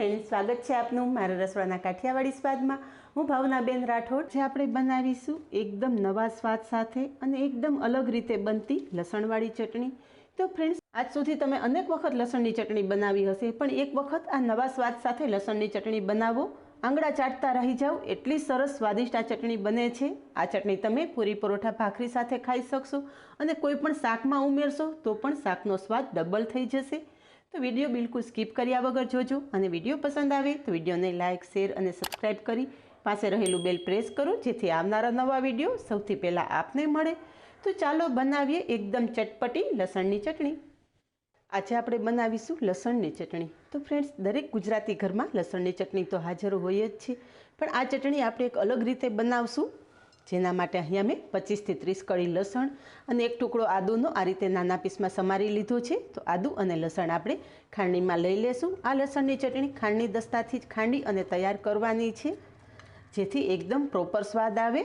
Friend સ્વાગત છે આપનું મારા રસોડાના કાઠિયાવાડી સ્વાદમાં. હું ભાવનાબેન રાઠોડ. જે આપણે બનાવીશું એકદમ નવા સ્વાદ સાથે અને એકદમ અલગ રીતે બનતી લસણવાળી ચટણી. તો ફ્રેન્ડ્સ, આજ સુધી તમે અનેક વખત લસણની ચટણી બનાવી હશે, પણ એક વખત આ નવા સ્વાદ સાથે લસણની ચટણી બનાવો. આંગળા ચાટતા રહી જાઓ, એટલી સરસ સ્વાદિષ્ટ આ ચટણી બને છે. આ ચટણી તમે પૂરી પરોઠા ભાખરી સાથે ખાઈ શકશો અને કોઈ પણ શાકમાં ઉમેરશો તો પણ શાકનો સ્વાદ ડબલ થઈ જશે. તો વીડિયો બિલકુલ સ્કીપ કર્યા વગર જોજો. અને વીડિયો પસંદ આવે તો વિડીયોને લાઇક, શેર અને સબસ્ક્રાઈબ કરી પાસે રહેલું બેલ પ્રેસ કરો, જેથી આવનારા નવા વીડિયો સૌથી પહેલાં આપને મળે. તો ચાલો બનાવીએ એકદમ ચટપટી લસણની ચટણી. આજે આપણે બનાવીશું લસણની ચટણી. તો ફ્રેન્ડ્સ દરેક ગુજરાતી ઘરમાં લસણની ચટણી તો હાજર હોય જ છે. પણ આ ચટણી આપણે એક અલગ રીતે બનાવશું. જેના માટે અહીંયા મેં પચીસથી ત્રીસ કળી લસણ અને એક ટુકડો આદુનો આ રીતે નાના પીસમાં સમારી લીધો છે. તો આદુ અને લસણ આપણે ખાંડણીમાં લઈ લેશું. આ લસણની ચટણી ખાંડની દસ્તાથી જ ખાંડી અને તૈયાર કરવાની છે. જેથી એકદમ પ્રોપર સ્વાદ આવે.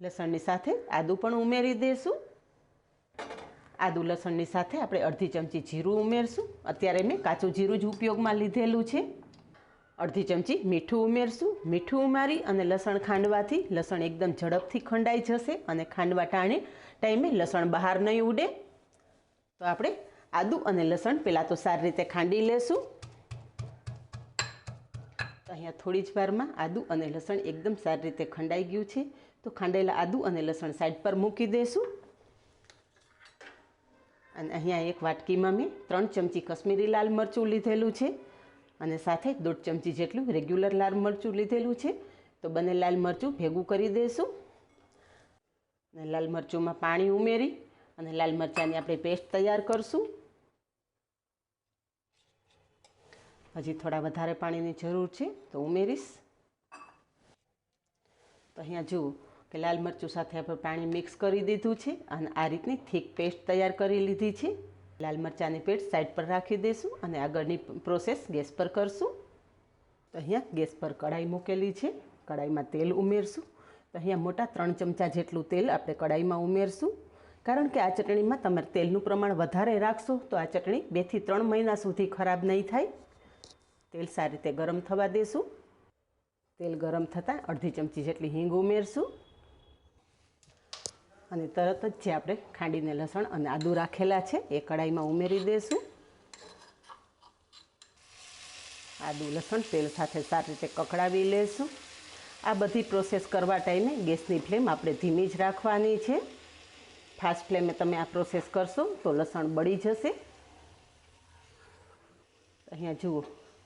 લસણની સાથે આદું પણ ઉમેરી દઈશું આદુ લસણની સાથે આપણે અડધી ચમચી જીરું ઉમેરશું. અત્યારે મેં કાચું જીરું જ ઉપયોગમાં લીધેલું છે. અડધી ચમચી મીઠું ઉમેરશું. મીઠું ઉમારી અને લસણ ખાંડવાથી લસણ એકદમ ઝડપથી ખંડાઈ જશે અને ખાંડવા ટાણે ટાઈમે લસણ બહાર નહીં ઉડે. તો આપણે આદુ અને લસણ પહેલાં તો સારી રીતે ખાંડી લેશું. અહીંયા થોડી જ વારમાં આદુ અને લસણ એકદમ સારી રીતે ખંડાઈ ગયું છે. તો ખાંડેલા આદુ અને લસણ સાઈડ પર મૂકી દઈશું અને અહીંયા એક વાટકીમાં મેં ત્રણ ચમચી કશ્મીરી લાલ મરચું લીધેલું છે. અને સાથે દોઢ ચમચી જેટલું રેગ્યુલર લાલ મરચું લીધેલું છે. તો બંને લાલ મરચું ભેગું કરી દઈશું અને લાલ મરચુંમાં પાણી ઉમેરી અને લાલ મરચાંની આપણે પેસ્ટ તૈયાર કરશું. હજી થોડા વધારે પાણીની જરૂર છે તો ઉમેરીશ. તો અહીંયા જુઓ કે લાલ મરચું સાથે આપણે પાણી મિક્સ કરી દીધું છે અને આ રીતની થીક પેસ્ટ તૈયાર કરી લીધી છે. લાલ મરચાંની પેટ સાઈડ પર રાખી દઈશું અને આગળની પ્રોસેસ ગેસ પર કરશું. તો અહીંયા ગેસ પર કઢાઈ મૂકેલી છે. કઢાઈમાં તેલ ઉમેરશું. તો અહીંયા મોટા ત્રણ ચમચા જેટલું તેલ આપણે કઢાઈમાં ઉમેરશું. કારણ કે આ ચટણીમાં તમારે તેલનું પ્રમાણ વધારે રાખશો તો આ ચટણી બેથી ત્રણ મહિના સુધી ખરાબ નહીં થાય. તેલ સારી રીતે ગરમ થવા દેશું. તેલ ગરમ થતાં અડધી ચમચી જેટલી હિંગ ઉમેરશું. અને તરત જ જે આપણે ખાંડીને લસણ અને આદું રાખેલા છે, એ કઢાઈમાં ઉમેરી દઈશું આદું લસણ તેલ સાથે સારી રીતે કકડાવી લેશું. આ બધી પ્રોસેસ કરવા ટાઈમે ગેસની ફ્લેમ આપણે ધીમી જ રાખવાની છે. ફાસ્ટ ફ્લેમે તમે આ પ્રોસેસ કરશો તો લસણ બળી જશે. અહીંયા જુઓ,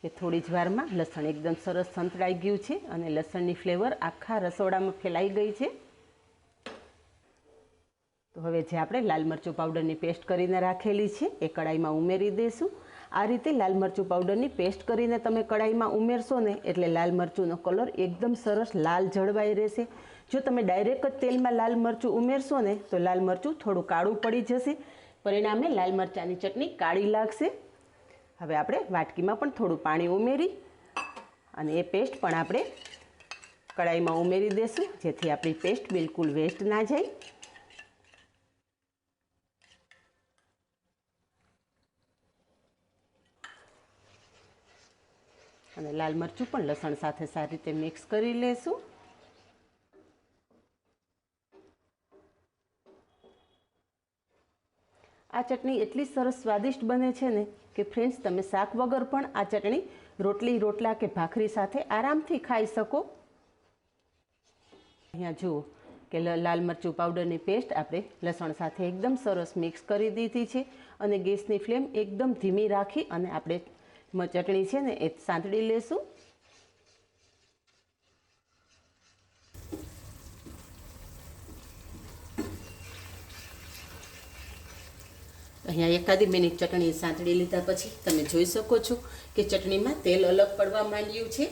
એ થોડી જ વારમાં લસણ એકદમ સરસ સંતળાઈ ગયું છે અને લસણની ફ્લેવર આખા રસોડામાં ફેલાઈ ગઈ છે. તો હવે જે આપણે લાલ મરચું પાવડરની પેસ્ટ કરીને રાખેલી છે, એ કડાઈમાં ઉમેરી દઈશું આ રીતે લાલ મરચું પાવડરની પેસ્ટ કરીને તમે કડાઈમાં ઉમેરશો ને, એટલે લાલ મરચુંનો કલર એકદમ સરસ લાલ જળવાઈ રહેશે. જો તમે ડાયરેક્ટ જ તેલમાં લાલ મરચું ઉમેરશો ને, તો લાલ મરચું થોડું કાળું પડી જશે. પરિણામે લાલ મરચાંની ચટણી કાળી લાગશે. હવે આપણે વાટકીમાં પણ થોડું પાણી ઉમેરી અને એ પેસ્ટ પણ આપણે કડાઈમાં ઉમેરી દઈશું જેથી આપણી પેસ્ટ બિલકુલ વેસ્ટ ના જાય. અને લાલ મરચું પણ લસણ સાથે સારી રીતે મિક્સ કરી લેશું. આ ચટણી એટલી સરસ સ્વાદિષ્ટ બને છે ને કે ફ્રેન્ડ્સ તમે શાક વગર પણ આ ચટણી રોટલી, રોટલા કે ભાખરી સાથે આરામથી ખાઈ શકો. અહીંયા જુઓ કે લાલ મરચું પાવડરની પેસ્ટ આપણે લસણ સાથે એકદમ સરસ મિક્સ કરી દીધી છે અને ગેસની ફ્લેમ એકદમ ધીમી રાખી અને આપણે ચટણી છે ને એ સાંતળી લેશું. અહીંયા એકાદી મિનિટ ચટણી સાંતળી લીધા પછી તમે જોઈ શકો છો કે ચટણીમાં તેલ અલગ પડવા માંડ્યું છે.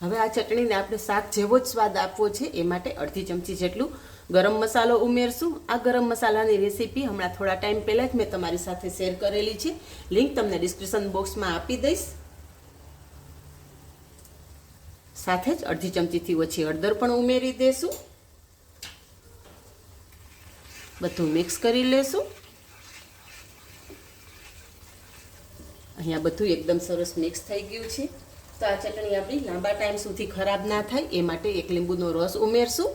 હવે આ ચટણીને આપણે શાક જેવો જ સ્વાદ આપવો છે, એ માટે અડધી ચમચી જેટલું ગરમ મસાલો ઉમેરશું. આ ગરમ મસાલાની રેસીપી હમણાં થોડા ટાઈમ પહેલાં જ મેં તમારી સાથે શેર કરેલી છે. લિંક તમને ડિસ્ક્રિપ્શન બોક્સમાં આપી દઈશ. સાથે જ અડધી ચમચીથી ઓછી હળદર પણ ઉમેરી દેશું. બધું મિક્સ કરી લેશું. અહીંયા બધું એકદમ સરસ મિક્સ થઈ ગયું છે. તો આ ચટણી આપણી લાંબા ટાઈમ સુધી ખરાબ ના થાય, એ માટે એક લીંબુનો રસ ઉમેરશું.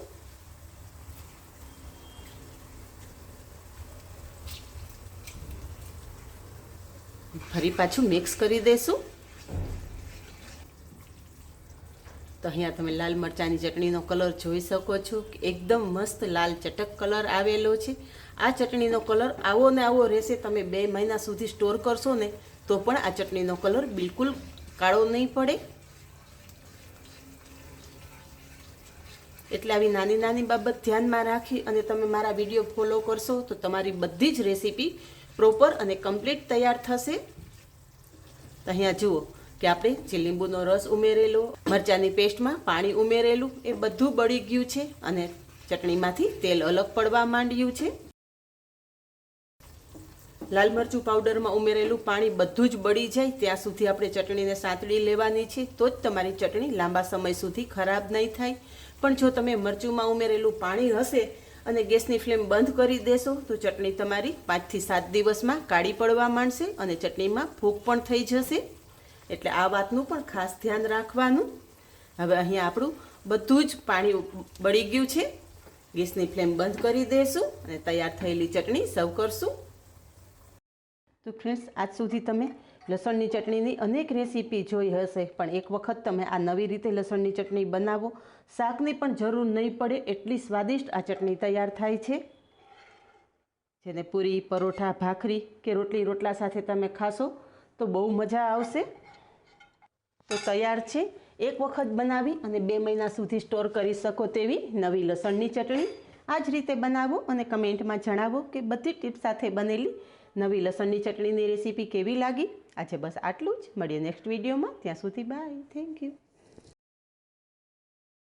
ફરી પાછું મિક્સ કરી દેશું. તો અહીંયા તમે લાલ મરચાંની ચટણીનો કલર જોઈ શકો છો એકદમ મસ્ત લાલ ચટક કલર આવેલો છે. આ ચટણીનો કલર આવો ને આવો રહેશે. તમે બે મહિના સુધી સ્ટોર કરશો ને તો પણ આ ચટણીનો કલર બિલકુલ કાળો નહીં પડે. એટલે આવી નાની નાની બાબત ધ્યાનમાં રાખી અને તમે મારા વીડિયો ફોલો કરશો તો તમારી બધી જ રેસીપી પ્રોપર અને કમ્પ્લીટ તૈયાર થશે. તો અહીંયા જુઓ કે આપણે જે લીંબુનો રસ ઉમેરેલો, મરચાંની પેસ્ટમાં પાણી ઉમેરેલું, એ બધું બળી ગયું છે અને ચટણીમાંથી તેલ અલગ પડવા માંડ્યું છે. લાલ મરચું પાવડરમાં ઉમેરેલું પાણી બધું જ બળી જાય, ત્યાં સુધી આપણે ચટણીને સાંતળી લેવાની છે. તો જ તમારી ચટણી લાંબા સમય સુધી ખરાબ નહીં થાય. પણ જો તમે મરચુંમાં ઉમેરેલું પાણી હશે અને ગેસની ફ્લેમ બંધ કરી દેશો તો ચટણી તમારી પાંચથી સાત દિવસમાં કાળી પડવા માંડશે અને ચટણીમાં ફૂગ પણ થઈ જશે. એટલે આ વાતનું પણ ખાસ ધ્યાન રાખવાનું. હવે અહીંયા આપણું બધું જ પાણી બળી ગયું છે. ગેસની ફ્લેમ બંધ કરી દઈશું અને તૈયાર થયેલી ચટણી સર્વ કરશું. તો ફ્રેન્ડ્સ, આજ સુધી તમે લસણની ચટણીની અનેક રેસીપી જોઈ હશે, પણ એક વખત તમે આ નવી રીતે લસણની ચટણી બનાવો, શાકની પણ જરૂર નહીં પડે એટલી સ્વાદિષ્ટ આ ચટણી તૈયાર થાય છે. જેને પૂરી, પરોઠા, ભાખરી કે રોટલી રોટલા સાથે તમે ખાશો, તો બહુ મજા આવશે. તો તૈયાર છે. એક વખત બનાવી અને બે મહિના સુધી સ્ટોર કરી શકો તેવી નવી લસણની ચટણી. આ જ રીતે બનાવો અને કમેન્ટમાં જણાવો કે બધી ટીપ્સ સાથે બનેલી નવી લસણની ચટણીની રેસીપી કેવી લાગી? આજે બસ આટલું જ. મળીએ નેક્સ્ટ વિડીયોમાં ત્યાં સુધી બાય થેન્ક યુ